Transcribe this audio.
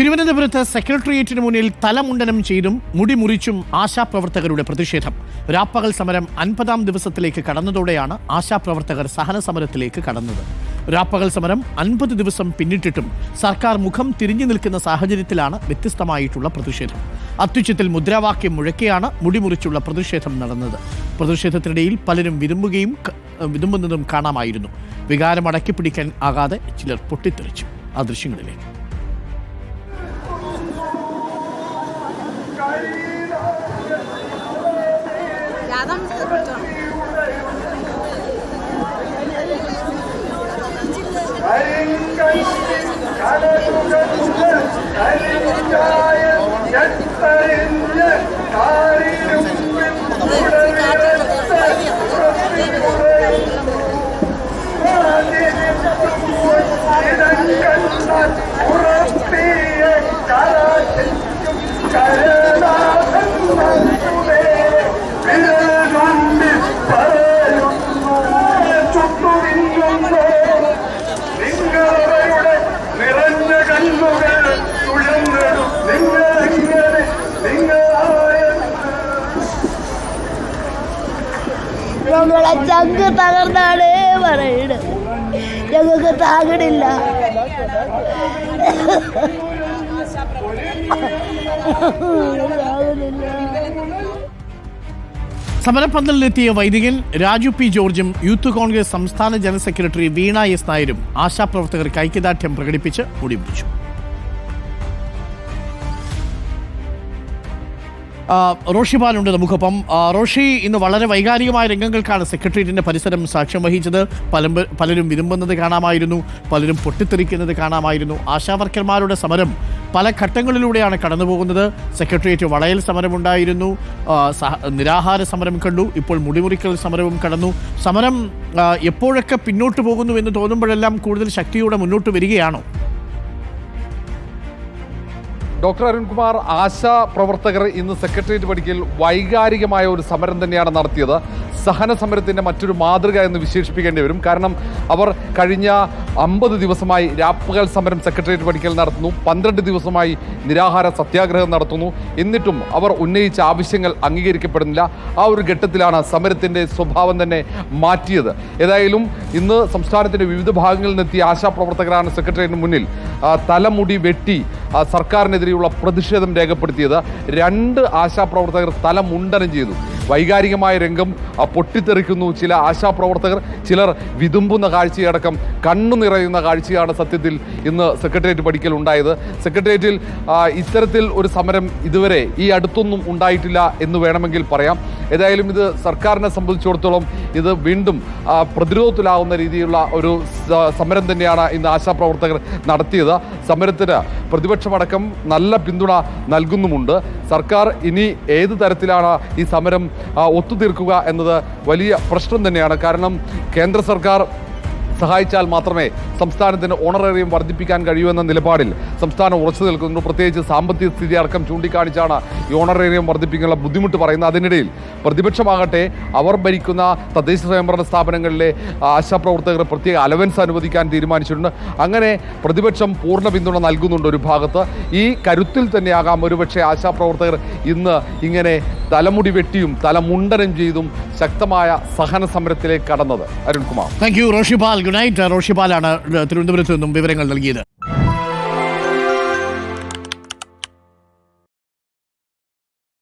തിരുവനന്തപുരത്ത് സെക്രട്ടേറിയറ്റിന് മുന്നിൽ തലമുണ്ടനം ചെയ്തും മുടി മുറിച്ചും ആശാപ്രവർത്തകരുടെ പ്രതിഷേധം. രാപ്പകൽ സമരം അൻപതാം ദിവസത്തിലേക്ക് കടന്നതോടെയാണ് ആശാപ്രവർത്തകർ സഹന സമരത്തിലേക്ക് കടന്നത്. രാപ്പകൽ സമരം അൻപത് ദിവസം പിന്നിട്ടിട്ടും സർക്കാർ മുഖം തിരിഞ്ഞു നിൽക്കുന്ന സാഹചര്യത്തിലാണ് വ്യത്യസ്തമായിട്ടുള്ള പ്രതിഷേധം. അത്യുച്ചത്തിൽ മുദ്രാവാക്യം മുഴക്കിയാണ് മുടിമുറിച്ചുള്ള പ്രതിഷേധം നടന്നത്. പ്രതിഷേധത്തിനിടയിൽ പലരും വിരുമ്പുകയും വിതുമ്പുന്നതും കാണാമായിരുന്നു. വികാരം അടക്കിപ്പിടിക്കാൻ ആകാതെ ചിലർ പൊട്ടിത്തെറിച്ചു. ആ ദൃശ്യങ്ങളിലേക്ക്. 야담스럽죠? നമ്മളെ ചങ്ക് തകർന്നാണ് പറയണ് ഞങ്ങൾക്ക് താങ്ങണില്ല. സമരപന്തലിലെത്തിയ വൈദികൻ രാജു പി ജോർജും യൂത്ത് കോൺഗ്രസ് സംസ്ഥാന ജനറൽ സെക്രട്ടറി വീണ എസ് നായരും ആശാപ്രവർത്തകർക്ക് ഐക്യദാർഢ്യം പ്രകടിപ്പിച്ച് മുടിപിടിച്ചു ആ, റോഷി പാലുണ്ട് നമുക്കൊപ്പം. റോഷി ഇന്ന് വളരെ വൈകാരികമായ രംഗങ്ങൾക്കാണ് സെക്രട്ടേറിയറ്റിന്റെ പരിസരം സാക്ഷ്യം വഹിച്ചത്. പലം പലരും വിരുമ്പുന്നത് കാണാമായിരുന്നു പലരും പൊട്ടിത്തെറിക്കുന്നത് കാണാമായിരുന്നു. ആശാവർക്കർമാരുടെ സമരം പല ഘട്ടങ്ങളിലൂടെയാണ് കടന്നുപോകുന്നത്. സെക്രട്ടേറിയറ്റ് വളയൽ സമരമുണ്ടായിരുന്നു. നിരാഹാര സമരം കണ്ടു ഇപ്പോൾ മുടിമുറിക്കൽ സമരവും കടന്നു. സമരം എപ്പോഴൊക്കെ പിന്നോട്ട് പോകുന്നു എന്ന് തോന്നുമ്പോഴെല്ലാം കൂടുതൽ ശക്തിയോടെ മുന്നോട്ട് വരികയാണോ? ഡോക്ടർ അരുൺകുമാർ ആശാ പ്രവർത്തകർ ഇന്ന് സെക്രട്ടേറിയറ്റ് പടിക്കൽ വൈകാരികമായ ഒരു സമരം തന്നെയാണ് നടത്തിയത്. സഹന സമരത്തിന്റെ മറ്റൊരു മാതൃക എന്ന് വിശേഷിപ്പിക്കേണ്ടി വരും. കാരണം അവർ കഴിഞ്ഞ അമ്പത് ദിവസമായി രാപ്പകൽ സമരം സെക്രട്ടേറിയറ്റ് പഠിക്കൽ നടത്തുന്നു. പന്ത്രണ്ട് ദിവസമായി നിരാഹാര സത്യാഗ്രഹം നടത്തുന്നു. എന്നിട്ടും അവർ ഉന്നയിച്ച ആവശ്യങ്ങൾ അംഗീകരിക്കപ്പെടുന്നില്ല. ആ ഒരു ഘട്ടത്തിലാണ് സമരത്തിന്റെ സ്വഭാവം തന്നെ മാറ്റിയത്. ഏതായാലും ഇന്ന് സംസ്ഥാനത്തിന്റെ വിവിധ ഭാഗങ്ങളിൽ നിന്നെത്തിയ ആശാപ്രവർത്തകരാണ് സെക്രട്ടേറിയറ്റിന് മുന്നിൽ തലമുടി വെട്ടി സർക്കാരിനെതിരെയുള്ള പ്രതിഷേധം രേഖപ്പെടുത്തിയത്. രണ്ട് ആശാപ്രവർത്തകർ തലമുണ്ടനം ചെയ്തു. വൈകാരികമായ രംഗം പൊട്ടിത്തെറിക്കുന്നു ചില ആശാപ്രവർത്തകർ. ചിലർ വിതുമ്പുന്ന കാഴ്ചയടക്കം കണ്ണു നിറയുന്ന കാഴ്ചയാണ് സത്യത്തിൽ ഇന്ന് സെക്രട്ടേറിയറ്റ് പഠിക്കൽ ഉണ്ടായത്. സെക്രട്ടേറിയറ്റിൽ ഇത്തരത്തിൽ ഒരു സമരം ഇതുവരെ ഈ അടുത്തൊന്നും ഉണ്ടായിട്ടില്ല എന്ന് വേണമെങ്കിൽ പറയാം. ഏതായാലും ഇത് സർക്കാരിനെ സംബന്ധിച്ചിടത്തോളം ഇത് വീണ്ടും പ്രതിരോധത്തിലാവുന്ന രീതിയിലുള്ള ഒരു സമരം തന്നെയാണ് ഇന്ന് ആശാപ്രവർത്തകർ നടത്തിയത്. സമരത്തിന് പ്രതിപക്ഷമടക്കം നല്ല പിന്തുണ നൽകുന്നുമുണ്ട്. സർക്കാർ ഇനി ഏത് തരത്തിലാണ് ഈ സമരം ഒത്തുതീർക്കുക എന്നത് വലിയ പ്രശ്നം തന്നെയാണ്. കാരണം കേന്ദ്ര സർക്കാർ സഹായിച്ചാൽ മാത്രമേ സംസ്ഥാനത്തിന് ഓണറേറിയം വർദ്ധിപ്പിക്കാൻ കഴിയൂ എന്ന നിലപാടിൽ സംസ്ഥാനം ഉറച്ചു നിൽക്കുന്നു പ്രത്യേകിച്ച് സാമ്പത്തിക സ്ഥിതി അടക്കം ചൂണ്ടിക്കാണിച്ചാണ് ഈ ഓണറേറിയം വർദ്ധിപ്പിക്കാനുള്ള ബുദ്ധിമുട്ട് പറയുന്നത്. അതിനിടയിൽ പ്രതിപക്ഷമാകട്ടെ അവർ ഭരിക്കുന്ന തദ്ദേശ സ്വയംഭരണ സ്ഥാപനങ്ങളിലെ ആശാപ്രവർത്തകർ പ്രത്യേക അലവൻസ് അനുവദിക്കാൻ തീരുമാനിച്ചിട്ടുണ്ട്. അങ്ങനെ പ്രതിപക്ഷം പൂർണ പിന്തുണ നൽകുന്നുണ്ട് ഒരു ഭാഗത്ത്. ഈ കരുത്തിൽ തന്നെയാകാം ഒരുപക്ഷെ ആശാപ്രവർത്തകർ ഇന്ന് ഇങ്ങനെ തലമുടി വെട്ടിയും തലമുണ്ടനം ചെയ്തും ശക്തമായ സഹന സമരത്തിലേക്ക് കടന്നത് Arunkumar. Thank you Roshipal. Good night റോഷിപാലാണ് തിരുവനന്തപുരത്ത് നിന്നും വിവരങ്ങൾ നൽകിയത്.